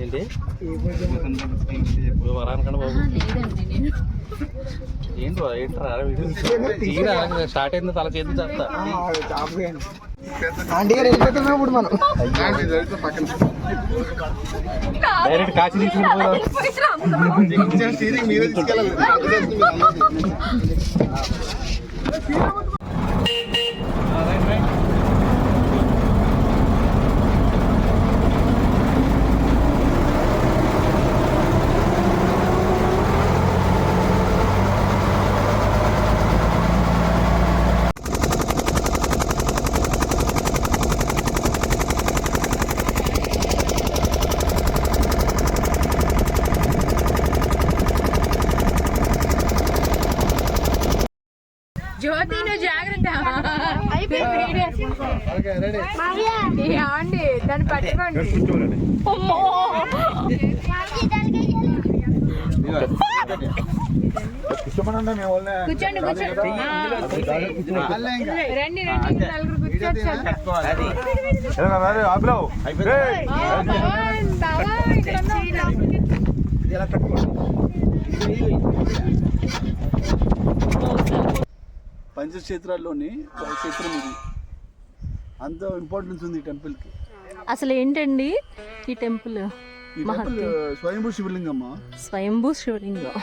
ఏంటి? ఇప్పుడు వరానకండి బాబు ఏంటి ఏంట్రా తీరా స్టార్ట్ అయింది తల చేతి చేస్తా ఆంటీ గారు వెళ్ళిపోతున్నాం ఇప్పుడు మనం. డైరెక్ట్ కాచి తీసుకుంటున్నాం దాన్ని పట్టుకోండి. కూర్చోండి కూర్చోండి. రండి రండి. నలుగురు పంచక్షేత్రాల్లోని క్షేత్రం ఇది. అంత ఇంపార్టెన్స్ ఉంది ఈ టెంపుల్కి అసలు ఏంటండి ఈ టెంపుల్ స్వయంభూ శివలింగమ్మ. స్వయంభూ శివలింగం.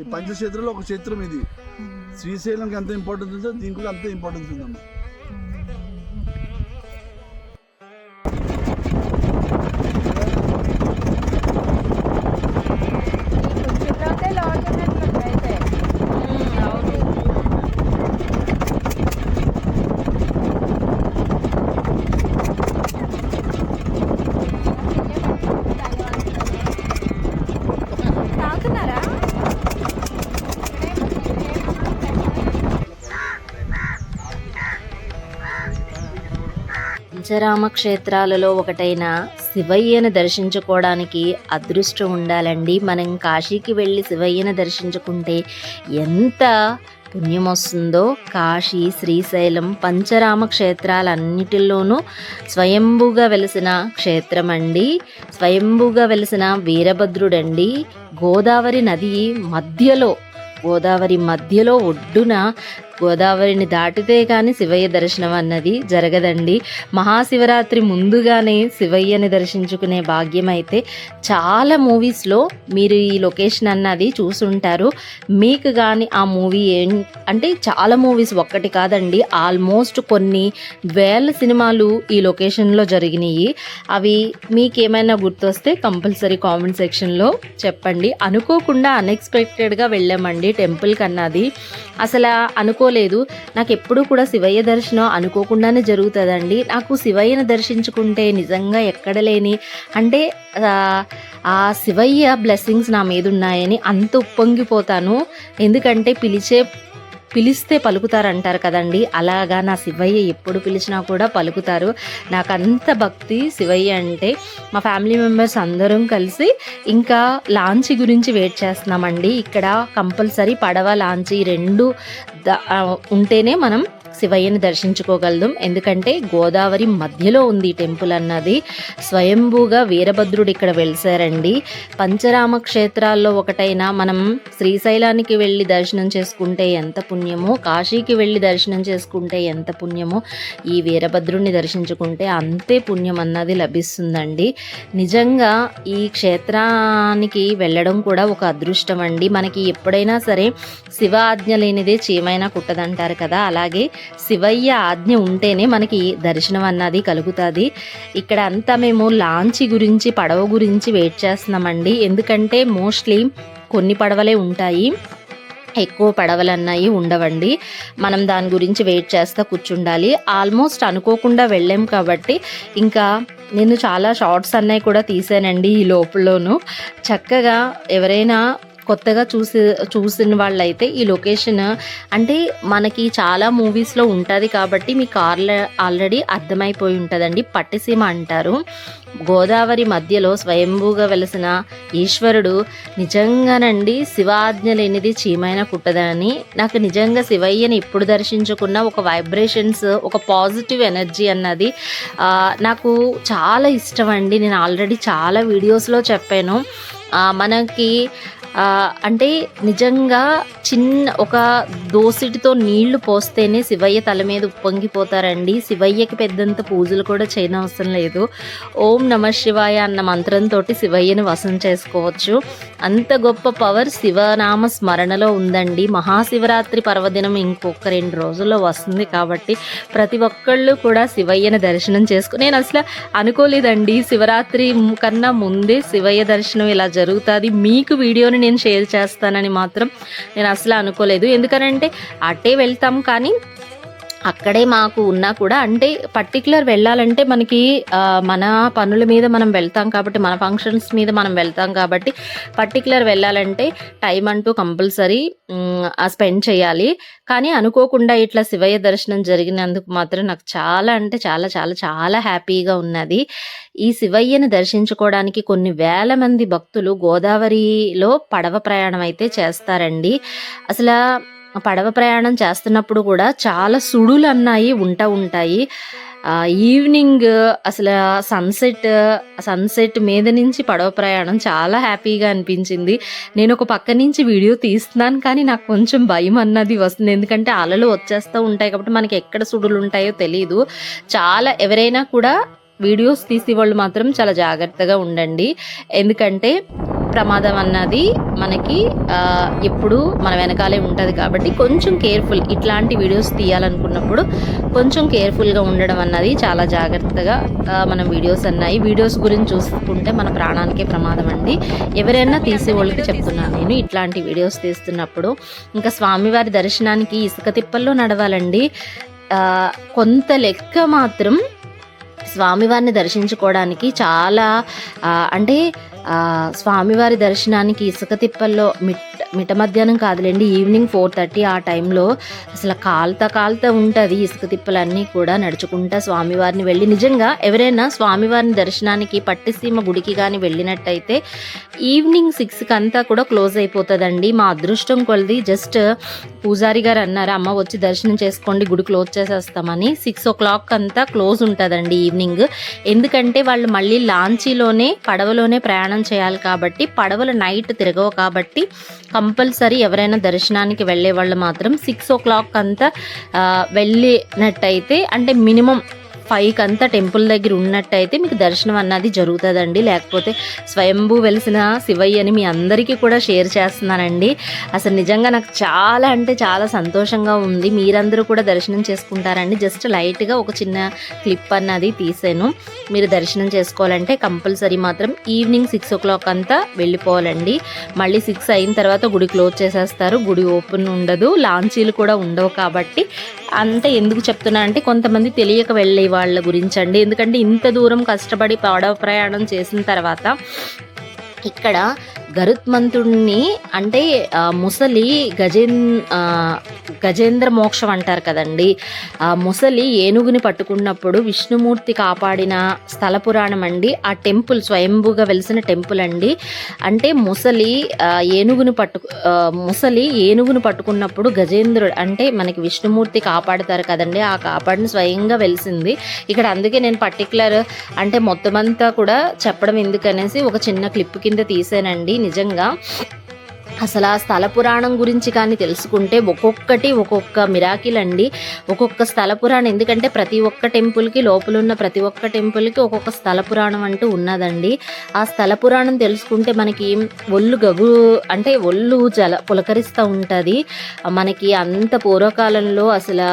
ఈ పంచక్షేత్రంలో ఒక క్షేత్రం ఇది. శ్రీశైలంకి ఎంత ఇంపార్టెన్స్ ఉందో దీనికి కూడా అంతే ఇంపార్టెన్స్ ఉందమ్మా. పంచరామ క్షేత్రాలలో ఒకటైన శివయ్యను దర్శించుకోవడానికి అదృష్టం ఉండాలండి. మనం కాశీకి వెళ్ళి శివయ్యను దర్శించుకుంటే ఎంత పుణ్యం వస్తుందో కాశీ శ్రీశైలం పంచరామ క్షేత్రాలన్నిటిలోనూ స్వయంభూగా వెలిసిన క్షేత్రం అండి స్వయంభూగా వెలిసిన వీరభద్రుడండి. గోదావరి నది మధ్యలో గోదావరి మధ్యలో ఒడ్డున గోదావరిని దాటితే కానీ శివయ్య దర్శనం అన్నది జరగదండి. మహాశివరాత్రి ముందుగానే శివయ్యని దర్శించుకునే భాగ్యం అయితే చాలా మూవీస్లో మీరు ఈ లొకేషన్ అన్నది చూసుంటారు. మీకు కానీ ఆ మూవీ ఏం అంటే చాలా మూవీస్ ఒక్కటి కాదండి. ఆల్మోస్ట్ కొన్ని వేల సినిమాలు ఈ లొకేషన్లో జరిగినాయి. అవి మీకేమైనా గుర్తొస్తే కంపల్సరీ కామెంట్ సెక్షన్లో చెప్పండి. అనుకోకుండా అన్ఎక్స్పెక్టెడ్గా వెళ్ళామండి టెంపుల్ కన్నది. అసలు అనుకో అనుకోలేదు. నాకు ఎప్పుడూ కూడా శివయ్య దర్శనం అనుకోకుండానే జరుగుతుందండి. నాకు శివయ్యను దర్శించుకుంటే నిజంగా ఎక్కడ లేని అంటే ఆ, శివయ్య బ్లెస్సింగ్స్ నా మీద ఉన్నాయని అంత ఉప్పొంగిపోతాను. ఎందుకంటే పిలిచే పిలిస్తే పలుకుతారంటారు కదండి. అలాగా నా శివయ్య ఎప్పుడు పిలిచినా కూడా పలుకుతారు. నాకు అంత భక్తి శివయ్య అంటే. మా ఫ్యామిలీ మెంబర్స్ అందరం కలిసి ఇంకా లాంచ్ గురించి వెయిట్ చేస్తున్నామండి. ఇక్కడ కంపల్సరీ పడవ లాంచ్ రెండు ఉంటేనే మనం శివయ్యని దర్శించుకోగలదు. ఎందుకంటే గోదావరి మధ్యలో ఉంది ఈ టెంపుల్ అన్నది. స్వయంభూగా వీరభద్రుడు ఇక్కడ వెలిసారండి. పంచరామ క్షేత్రాల్లో ఒకటైన మనం శ్రీశైలానికి వెళ్ళి దర్శనం చేసుకుంటే ఎంత పుణ్యమో కాశీకి వెళ్ళి దర్శనం చేసుకుంటే ఎంత పుణ్యమో ఈ వీరభద్రుడిని దర్శించుకుంటే అంతే పుణ్యం అన్నది లభిస్తుందండి. నిజంగా ఈ క్షేత్రానికి వెళ్ళడం కూడా ఒక అదృష్టం అండి. మనకి ఎప్పుడైనా సరే శివ ఆజ్ఞ లేనిదే చీమైనా కుట్టదంటారు కదా. అలాగే శివయ్య ఆజ్ఞ ఉంటేనే మనకి దర్శనం అన్నది కలుగుతుంది. ఇక్కడ అంతా మేము లాంచి గురించి పడవ గురించి వెయిట్ చేస్తున్నామండి. ఎందుకంటే మోస్ట్లీ కొన్ని పడవలే ఉంటాయి. ఎక్కువ పడవలు అన్నాయి ఉండవండి. మనం దాని గురించి వెయిట్ చేస్తా కూర్చుండాలి. ఆల్మోస్ట్ అనుకోకుండా వెళ్ళాం కాబట్టి ఇంకా నేను చాలా షార్ట్స్ అన్నవి కూడా తీసానండి ఈ లోపలలోను. చక్కగా ఎవరైనా కొత్తగా చూసి చూసిన వాళ్ళైతే ఈ లొకేషన్ అంటే మనకి చాలా మూవీస్లో ఉంటుంది కాబట్టి మీకు కార్ల ఆల్రెడీ అర్థమైపోయి ఉంటుందండి. పట్టిసీమ అంటారు. గోదావరి మధ్యలో స్వయంభూగా వెలిసిన ఈశ్వరుడు నిజంగానండి శివాజ్ఞ లేనిది చీమైన కుట్టదని నాకు నిజంగా శివయ్యని ఇప్పుడు దర్శించుకున్న ఒక వైబ్రేషన్స్ ఒక పాజిటివ్ ఎనర్జీ అన్నది నాకు చాలా ఇష్టం అండి నేను ఆల్రెడీ చాలా వీడియోస్లో చెప్పాను. మనకి అంటే నిజంగా చిన్న ఒక దోసిటితో నీళ్ళు పోస్తేనే శివయ్య తల మీద ఉప్పొంగిపోతారండి. శివయ్యకి పెద్దంత పూజలు కూడా చేయనవసరం లేదు. ఓం నమ శివాయ అన్న మంత్రంతో శివయ్యని వశం చేసుకోవచ్చు. అంత గొప్ప పవర్ శివనామ స్మరణలో ఉందండి. మహాశివరాత్రి పర్వదినం ఇంకొక రెండు రోజుల్లో వస్తుంది కాబట్టి ప్రతి ఒక్కళ్ళు కూడా శివయ్యని దర్శనం చేసుకుని నేను అసలు అనుకోలేదండి. శివరాత్రి కన్నా ముందే శివయ్య దర్శనం ఇలా జరుగుతుంది. మీకు వీడియోని నేను షేర్ చేస్తానని మాత్రం నేను అసలు అనుకోలేదు. ఎందుకనంటే అటే వెళ్తాం కానీ అక్కడే మాకు ఉన్నా కూడా అంటే పర్టికులర్ వెళ్ళాలంటే మనకి మన పనుల మీద మనం వెళ్తాం కాబట్టి మన ఫంక్షన్స్ మీద మనం వెళ్తాం కాబట్టి పర్టికులర్ వెళ్ళాలంటే టైం అంటూ కంపల్సరీ స్పెండ్ చేయాలి. కానీ అనుకోకుండా ఇట్లా శివయ్య దర్శనం జరిగినందుకు మాత్రం నాకు చాలా అంటే చాలా చాలా చాలా హ్యాపీగా ఉన్నది. ఈ శివయ్యని దర్శించుకోవడానికి కొన్ని వేల మంది భక్తులు గోదావరిలో పడవ ప్రయాణం అయితే చేస్తారండి. అసలు పడవ ప్రయాణం చేస్తున్నప్పుడు కూడా చాలా సుడులు అన్నాయి ఉంటా ఉంటాయి. ఈవినింగ్ అసలు సన్సెట్ సన్సెట్ మీద నుంచి పడవ ప్రయాణం చాలా హ్యాపీగా అనిపించింది. నేను ఒక పక్క నుంచి వీడియో తీస్తున్నాను కానీ నాకు కొంచెం భయం అన్నది వస్తుంది. ఎందుకంటే అలలు వచ్చేస్తూ ఉంటాయి కాబట్టి మనకి ఎక్కడ సుడులు ఉంటాయో తెలియదు చాలా ఎవరైనా కూడా వీడియోస్ తీసే వాళ్ళు మాత్రం చాలా జాగ్రత్తగా ఉండండి. ఎందుకంటే ప్రమాదం అన్నది మనకి ఎప్పుడు మన వెనకాలే ఉంటుంది కాబట్టి కొంచెం కేర్ఫుల్ ఇట్లాంటి వీడియోస్ తీయాలనుకున్నప్పుడు కొంచెం కేర్ఫుల్గా ఉండడం అన్నది చాలా జాగ్రత్తగా మనం వీడియోస్ అన్నాయి. వీడియోస్ గురించి చూసుకుంటే మన ప్రాణానికే ప్రమాదం అండి. ఎవరైనా తీసే వాళ్ళకి చెప్తున్నాను నేను ఇట్లాంటి వీడియోస్ తీస్తున్నప్పుడు. ఇంకా స్వామివారి దర్శనానికి ఇసుక తిప్పల్లో నడవాలండి. కొంత లెక్క మాత్రం స్వామివారిని దర్శించుకోవడానికి చాలా అంటే స్వామివారి దర్శనానికి ఇసుక తిప్పల్లో మిట్ మిట మధ్యాహ్నం కాదులేండి ఈవినింగ్ ఫోర్ థర్టీ ఆ టైంలో అసలు కాలుతా కాలుతా ఉంటుంది ఇసుక తిప్పలన్నీ కూడా నడుచుకుంటా స్వామివారిని వెళ్ళి. నిజంగా ఎవరైనా స్వామివారిని దర్శనానికి పట్టిసీమ గుడికి కానీ వెళ్ళినట్టయితే ఈవినింగ్ సిక్స్కి అంతా కూడా క్లోజ్ అయిపోతుందండి. మా అదృష్టం కొలది జస్ట్ పూజారి గారు అన్నారు అమ్మ వచ్చి దర్శనం చేసుకోండి గుడి క్లోజ్ చేసేస్తామని. సిక్స్ ఓ క్లాక్ అంతా క్లోజ్ ఉంటుందండి ఈవినింగ్. ఎందుకంటే వాళ్ళు మళ్ళీ లాంచీలోనే పడవలోనే ప్రయాణం చేయాలి కాబట్టి పడవలు నైట్ తిరగవు కాబట్టి కంపల్సరీ ఎవరైనా దర్శనానికి వెళ్ళే వాళ్ళు మాత్రం సిక్స్ ఓ క్లాక్ అంతా వెళ్ళినట్టయితే అంటే మినిమం ఫైవ్కి అంతా టెంపుల్ దగ్గర ఉన్నట్టయితే మీకు దర్శనం అన్నది జరుగుతుందండి. లేకపోతే స్వయంభూ వెలిసిన శివయ్యని మీ అందరికీ కూడా షేర్ చేస్తున్నానండి. అసలు నిజంగా నాకు చాలా అంటే చాలా సంతోషంగా ఉంది. మీరందరూ కూడా దర్శనం చేసుకుంటారండి. జస్ట్ లైట్గా ఒక చిన్న క్లిప్ అన్నది తీసాను. మీరు దర్శనం చేసుకోవాలంటే కంపల్సరీ మాత్రం ఈవినింగ్ సిక్స్ ఓ క్లాక్ అంతా వెళ్ళిపోవాలండి. మళ్ళీ సిక్స్ అయిన తర్వాత గుడి క్లోజ్ చేసేస్తారు. గుడి ఓపెన్ ఉండదు. లాంచీలు కూడా ఉండవు కాబట్టి. అంతే ఎందుకు చెప్తున్నా అంటే కొంతమంది తెలియక వెళ్ళే వాళ్ళ గురించి అండి ఎందుకంటే ఇంత దూరం కష్టపడి పడవ ప్రయాణం చేసిన తర్వాత ఇక్కడ గరుత్మంతుడిని అంటే ముసలి గజేన్ గజేంద్ర మోక్షం అంటారు కదండి. ఆ ముసలి ఏనుగుని పట్టుకున్నప్పుడు విష్ణుమూర్తి కాపాడిన స్థల పురాణం అండి. ఆ టెంపుల్ స్వయంభూగా వెలిసిన టెంపుల్ అండి. అంటే ముసలి ఏనుగుని పట్టు ముసలి ఏనుగుని పట్టుకున్నప్పుడు గజేంద్రుడు అంటే మనకి విష్ణుమూర్తి కాపాడుతారు కదండి. ఆ కాపాడిని స్వయంగా వెలిసింది. ఇక్కడ అందుకే నేను పర్టికులర్ అంటే మొత్తం అంతా కూడా చెప్పడం ఎందుకనేసి ఒక చిన్న క్లిప్ కింద తీసానండి. నిజంగా అసలు ఆ స్థల పురాణం గురించి కానీ తెలుసుకుంటే ఒక్కొక్కటి ఒక్కొక్క మిరాకిల్ అండి ఒక్కొక్క స్థల పురాణం ఎందుకంటే ప్రతి ఒక్క టెంపుల్కి లోపల ఉన్న ప్రతి ఒక్క టెంపుల్కి ఒక్కొక్క స్థల పురాణం అంటూ ఉన్నదండి. ఆ స్థల పురాణం తెలుసుకుంటే మనకి ఒళ్ళు గగు అంటే ఒళ్ళు జల పులకరిస్తూ ఉంటుంది. మనకి అంత పూర్వకాలంలో అసలు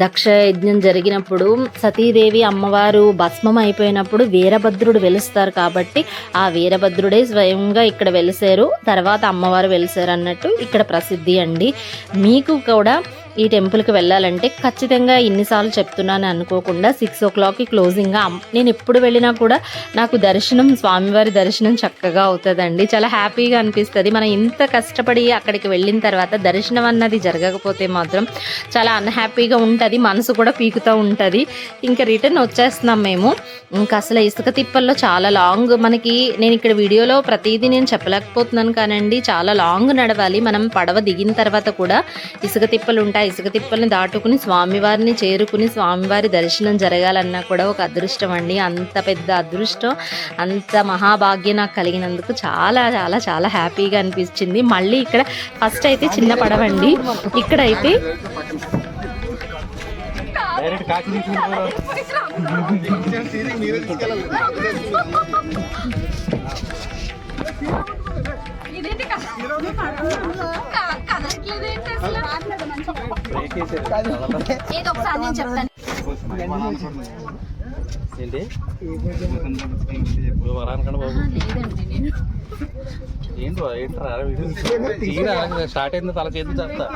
దక్ష యజ్ఞం జరిగినప్పుడు సతీదేవి అమ్మవారు భస్మం అయిపోయినప్పుడు వీరభద్రుడు వెలుస్తారు కాబట్టి ఆ వీరభద్రుడే స్వయంగా ఇక్కడ వెలిసారు. తర్వాత అమ్మవారు వెలు అన్నట్టు ఇక్కడ ప్రసిద్ధి అండి. మీకు కూడా ఈ టెంపుల్కి వెళ్ళాలంటే ఖచ్చితంగా ఇన్నిసార్లు చెప్తున్నాను అనుకోకుండా సిక్స్ ఓ క్లాక్కి క్లోజింగ్గా నేను ఎప్పుడు వెళ్ళినా కూడా నాకు దర్శనం స్వామివారి దర్శనం చక్కగా అవుతుందండి. చాలా హ్యాపీగా అనిపిస్తుంది. మనం ఇంత కష్టపడి అక్కడికి వెళ్ళిన తర్వాత దర్శనం అన్నది జరగకపోతే మాత్రం చాలా అన్హ్యాపీగా ఉంటుంది. మనసు కూడా పీకుతూ ఉంటుంది. ఇంకా రిటర్న్ వచ్చేస్తున్నాం మేము. ఇంకా అసలు ఇసుక తిప్పల్లో చాలా లాంగ్ మనకి నేను ఇక్కడ వీడియోలో ప్రతిదీ నేను చెప్పలేకపోతున్నాను కానండి. చాలా లాంగ్ నడవాలి. మనం పడవ దిగిన తర్వాత కూడా ఇసుక తిప్పలు ఉంటాయి. ఇసుక తిప్పల్ని దాటుకుని స్వామివారిని చేరుకుని స్వామివారి దర్శనం జరగాలన్నా కూడా ఒక అదృష్టం అండి. అంత పెద్ద అదృష్టం అంత మహాభాగ్యం నాకు కలిగినందుకు చాలా చాలా చాలా హ్యాపీగా అనిపించింది. మళ్ళీ ఇక్కడ ఫస్ట్ అయితే చిన్న పడవండి ఇక్కడైతే డైరెక్ట్ కాకి ఇదేంటి కదట్లేదేంటి అసలు ఏదో ఒకసారి నేను చెప్తాను ఏంటి? ఇప్పుడు బాబు ఏంటి ఏంట్రా తీరా స్టార్ట్ అయింది తల చేతులు చేస్తా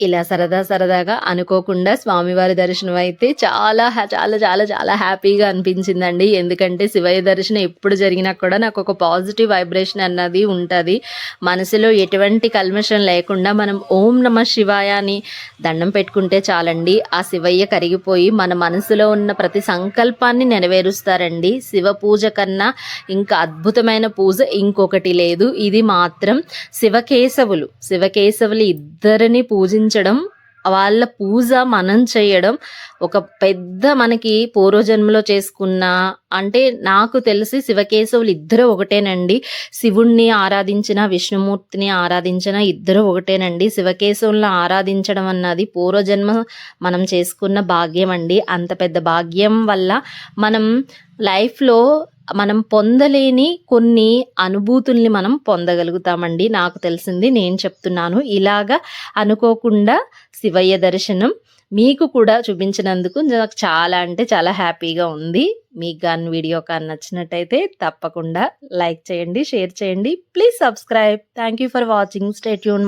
ఇలా సరదా సరదాగా అనుకోకుండా స్వామివారి దర్శనం అయితే చాలా హ్యా- చాలా చాలా చాలా హ్యాపీగా అనిపించిందండి. ఎందుకంటే శివయ్య దర్శనం ఎప్పుడు జరిగినా కూడా నాకు ఒక పాజిటివ్ వైబ్రేషన్ అన్నది ఉంటుంది. మనసులో ఎటువంటి కల్మషం లేకుండా మనం ఓం నమ శివాయ అని దండం పెట్టుకుంటే చాలండి. ఆ శివయ్య కరిగిపోయి మన మనసులో ఉన్న ప్రతి సంకల్పాన్ని నెరవేరుస్తారండి. శివ పూజ కన్నా ఇంకా అద్భుతమైన పూజ ఇంకొకటి లేదు. ఇది మాత్రం శివకేశవులు శివకేశవులు ఇద్దరిని పూజించడం వాళ్ళ పూజ మనం చేయడం ఒక పెద్ద మనకి పూర్వజన్మలో చేసుకున్న అంటే నాకు తెలిసి శివకేశవులు ఇద్దరు ఒకటేనండి. శివుణ్ణి ఆరాధించిన విష్ణుమూర్తిని ఆరాధించిన ఇద్దరు ఒకటేనండి. శివకేశవులను ఆరాధించడం అన్నది పూర్వజన్మ మనం చేసుకున్న భాగ్యం అండి అంత పెద్ద భాగ్యం వల్ల మనం లైఫ్లో మనం పొందలేని కొన్ని అనుభూతుల్ని మనం పొందగలుగుతామండి. నాకు తెలిసింది నేను చెప్తున్నాను. ఇలాగా అనుకోకుండా శివయ్య దర్శనం మీకు కూడా చూపించినందుకు నాకు చాలా అంటే చాలా హ్యాపీగా ఉంది. మీకు కానీ వీడియో కానీ నచ్చినట్టయితే తప్పకుండా లైక్ చేయండి షేర్ చేయండి. Please subscribe. Thank you for watching. Stay tuned